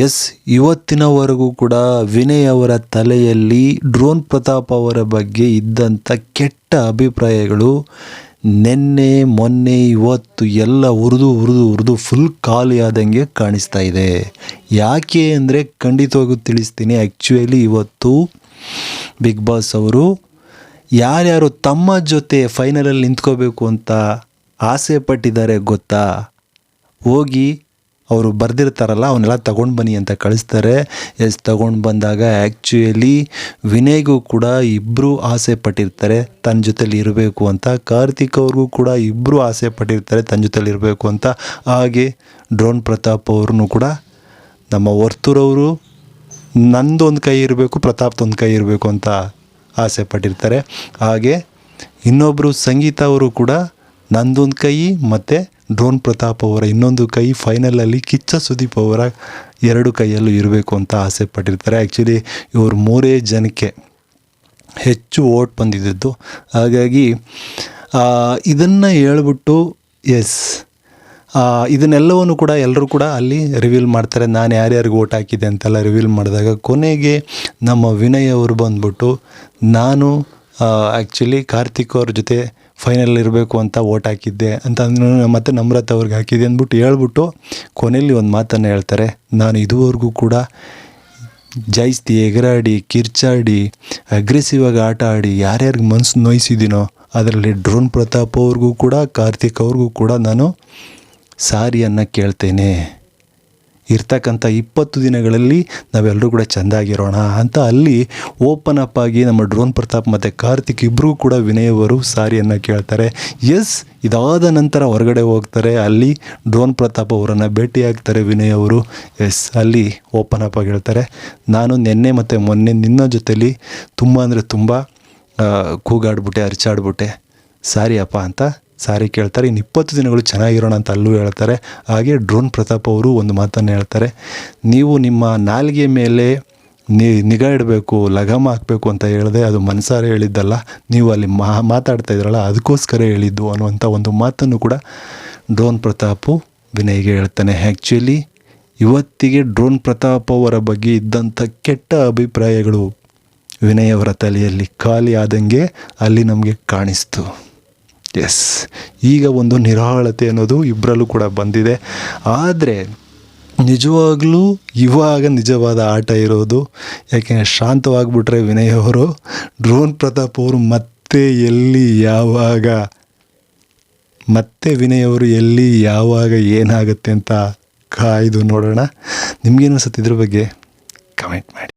S, ಇವತ್ತಿನವರೆಗೂ ಕೂಡ ವಿನಯ್ ಅವರ ತಲೆಯಲ್ಲಿ ಡ್ರೋನ್ ಪ್ರತಾಪ್ ಅವರ ಬಗ್ಗೆ ಇದ್ದಂಥ ಕೆಟ್ಟ ಅಭಿಪ್ರಾಯಗಳು ನಿನ್ನೆ, ಮೊನ್ನೆ, ಇವತ್ತು ಎಲ್ಲ ಉರಿದು ಉರಿದು ಉರಿದು ಫುಲ್ ಖಾಲಿಯಾದಂಗೆ ಕಾಣಿಸ್ತಾ ಇದೆ. ಯಾಕೆ ಅಂದರೆ ಖಂಡಿತವಾಗೂ ತಿಳಿಸ್ತೀನಿ. ಆ್ಯಕ್ಚುಲಿ ಇವತ್ತು ಬಿಗ್ ಬಾಸ್ ಅವರು ಯಾರ್ಯಾರು ತಮ್ಮ ಜೊತೆ ಫೈನಲಲ್ಲಿ ನಿಂತ್ಕೋಬೇಕು ಅಂತ ಆಸೆ ಪಟ್ಟಿದ್ದಾರೆ ಗೊತ್ತಾ? ಹೋಗಿ ಅವರು ಬರೆದಿರ್ತಾರಲ್ಲ, ಅವನ್ನೆಲ್ಲ ತಗೊಂಡು ಬನ್ನಿ ಅಂತ ಕಳಿಸ್ತಾರೆ. ಎಸ್, ತಗೊಂಡು ಬಂದಾಗ ಆ್ಯಕ್ಚುಯಲಿ ವಿನಯ್ಗೂ ಕೂಡ ಇಬ್ಬರು ಆಸೆ ಪಟ್ಟಿರ್ತಾರೆ ತನ್ನ ಜೊತೆಲಿ ಇರಬೇಕು ಅಂತ. ಕಾರ್ತಿಕ್ ಅವ್ರಿಗೂ ಕೂಡ ಇಬ್ಬರು ಆಸೆ ಪಟ್ಟಿರ್ತಾರೆ ತನ್ನ ಜೊತೆಲಿ ಇರಬೇಕು ಅಂತ. ಹಾಗೆ ಡ್ರೋನ್ ಪ್ರತಾಪ್ ಅವ್ರೂ ಕೂಡ ನಮ್ಮ ವರ್ತೂರವರು ನಂದೊಂದು ಕೈ ಇರಬೇಕು ಪ್ರತಾಪ್ದೊಂದು ಕೈ ಇರಬೇಕು ಅಂತ ಆಸೆ ಪಟ್ಟಿರ್ತಾರೆ. ಹಾಗೆ ಇನ್ನೊಬ್ಬರು ಸಂಗೀತ ಅವರು ಕೂಡ ನಂದೊಂದು ಕೈ ಮತ್ತು ಡ್ರೋನ್ ಪ್ರತಾಪ್ ಅವರ ಇನ್ನೊಂದು ಕೈ ಫೈನಲಲ್ಲಿ ಕಿಚ್ಚ ಸುದೀಪ್ ಅವರ ಎರಡು ಕೈಯಲ್ಲೂ ಇರಬೇಕು ಅಂತ ಆಸೆ ಪಟ್ಟಿರ್ತಾರೆ. ಆ್ಯಕ್ಚುಲಿ ಇವರು ಮೂರೇ ಜನಕ್ಕೆ ಹೆಚ್ಚು ಓಟ್ ಬಂದಿದ್ದದ್ದು. ಹಾಗಾಗಿ ಇದನ್ನು ಹೇಳ್ಬಿಟ್ಟು ಎಸ್ ಇದನ್ನೆಲ್ಲವನ್ನು ಕೂಡ ಎಲ್ಲರೂ ಕೂಡ ಅಲ್ಲಿ ರಿವೀಲ್ ಮಾಡ್ತಾರೆ. ನಾನು ಯಾರ್ಯಾರಿಗೆ ಓಟ್ ಹಾಕಿದೆ ಅಂತೆಲ್ಲ ರಿವೀಲ್ ಮಾಡಿದಾಗ ಕೊನೆಗೆ ನಮ್ಮ ವಿನಯ್ ಅವರು ಬಂದ್ಬಿಟ್ಟು, ನಾನು ಆ್ಯಕ್ಚುಲಿ ಕಾರ್ತಿಕ್ ಅವ್ರ ಜೊತೆ ಫೈನಲ್ ಇರಬೇಕು ಅಂತ ಓಟ್ ಹಾಕಿದ್ದೆ ಅಂತ ಮತ್ತೆ ನಮ್ರತ ಅವ್ರಿಗೆ ಹಾಕಿದ್ದೆ ಅಂದ್ಬಿಟ್ಟು ಹೇಳ್ಬಿಟ್ಟು ಕೊನೆಯಲ್ಲಿ ಒಂದು ಮಾತನ್ನು ಹೇಳ್ತಾರೆ. ನಾನು ಇದುವರೆಗೂ ಕೂಡ ಜೈಸ್ತಿ ಎಗರಾಡಿ, ಕಿರ್ಚಾಡಿ ಅಗ್ರೆಸಿವ್ ಆಗಿ ಆಟ ಆಡಿ ಯಾರ್ಯಾರಿಗೆ ಮನಸ್ಸು ನೋಯಿಸಿದ್ದೀನೋ ಅದರಲ್ಲಿ ಡ್ರೋನ್ ಪ್ರತಾಪ್ ಅವ್ರಿಗೂ ಕೂಡ, ಕಾರ್ತಿಕ್ ಅವ್ರಿಗೂ ಕೂಡ ನಾನು ಸಾರಿಯನ್ನು ಕೇಳ್ತೇನೆ. ಇರ್ತಕ್ಕಂಥ ಇಪ್ಪತ್ತು ದಿನಗಳಲ್ಲಿ ನಾವೆಲ್ಲರೂ ಕೂಡ ಚೆಂದಾಗಿರೋಣ ಅಂತ ಅಲ್ಲಿ ಓಪನ್ ಅಪ್ ಆಗಿ ನಮ್ಮ ಡ್ರೋನ್ ಪ್ರತಾಪ್ ಮತ್ತು ಕಾರ್ತಿಕ್ ಇಬ್ಬರೂ ಕೂಡ ವಿನಯವರು ಸಾರಿಯನ್ನು ಕೇಳ್ತಾರೆ. ಎಸ್ ಇದಾದ ನಂತರ ಹೊರಗಡೆ ಹೋಗ್ತಾರೆ. ಅಲ್ಲಿ ಡ್ರೋನ್ ಪ್ರತಾಪ್ ಅವರನ್ನು ಭೇಟಿಯಾಗ್ತಾರೆ ವಿನಯ್ ಅವರು. ಎಸ್ ಅಲ್ಲಿ ಓಪನ್ ಅಪ್ ಆಗಿ ಹೇಳ್ತಾರೆ. ನಾನು ನಿನ್ನೆ ಮತ್ತು ಮೊನ್ನೆ ನಿನ್ನ ಜೊತೆಲಿ ತುಂಬ ಅಂದರೆ ತುಂಬ ಕೂಗಾಡ್ಬಿಟ್ಟೆ, ಅರ್ಚಾಡ್ಬಿಟ್ಟೆ. ಸಾರಿ ಅಪ್ಪ ಅಂತ. ಸಾರಿ ಕೇಳ್ತಾರೆ, ಇನ್ನು ಇಪ್ಪತ್ತು ದಿನಗಳು ಚೆನ್ನಾಗಿರೋಣ ಅಂತ ಅಲ್ಲೂ ಹೇಳ್ತಾರೆ. ಹಾಗೆ ಡ್ರೋನ್ ಪ್ರತಾಪ್ ಅವರು ಒಂದು ಮಾತನ್ನು ಹೇಳ್ತಾರೆ, ನೀವು ನಿಮ್ಮ ನಾಲಿಗೆ ಮೇಲೆ ನಿಗಾ ಇಡಬೇಕು, ಲಗಾಮ ಹಾಕಬೇಕು ಅಂತ ಹೇಳಿದೆ, ಅದು ಮನಸಾರೆ ಹೇಳಿದ್ದಲ್ಲ, ನೀವು ಅಲ್ಲಿ ಮಾ, ಮಾತಾಡ್ತಾ ಇದ್ರಲ್ಲ, ಅದಕ್ಕೋಸ್ಕರ ಹೇಳಿದ್ದು ಅನ್ನುವಂಥ ಒಂದು ಮಾತನ್ನು ಕೂಡ ಡ್ರೋನ್ ಪ್ರತಾಪು ವಿನಯ್ಗೆ ಹೇಳ್ತಾನೆ. ಆ್ಯಕ್ಚುಲಿ ಇವತ್ತಿಗೆ ಡ್ರೋನ್ ಪ್ರತಾಪ್ ಅವರ ಬಗ್ಗೆ ಇದ್ದಂಥ ಕೆಟ್ಟ ಅಭಿಪ್ರಾಯಗಳು ವಿನಯ್ ಅವರ ತಲೆಯಲ್ಲಿ ಖಾಲಿ ಆದಂಗೆ ಅಲ್ಲಿ ನಮಗೆ ಕಾಣಿಸ್ತು. ಎಸ್ ಈಗ ಒಂದು ನಿರಾಳತೆ ಅನ್ನೋದು ಇಬ್ಬರಲ್ಲೂ ಕೂಡ ಬಂದಿದೆ. ಆದರೆ ನಿಜವಾಗ್ಲೂ ಇವಾಗ ನಿಜವಾದ ಆಟ ಇರೋದು, ಯಾಕೆಂದರೆ ಶಾಂತವಾಗಿಬಿಟ್ರೆ ವಿನಯ್ ಅವರು, ಡ್ರೋನ್ ಪ್ರತಾಪ್ ಅವರು ಮತ್ತೆ ಎಲ್ಲಿ, ಯಾವಾಗ, ಮತ್ತೆ ವಿನಯ್ ಅವರು ಎಲ್ಲಿ, ಯಾವಾಗ ಏನಾಗುತ್ತೆ ಅಂತ ಕಾಯ್ದು ನೋಡೋಣ. ನಿಮಗೇನು ಇದ್ರ ಬಗ್ಗೆ? ಕಮೆಂಟ್ ಮಾಡಿ.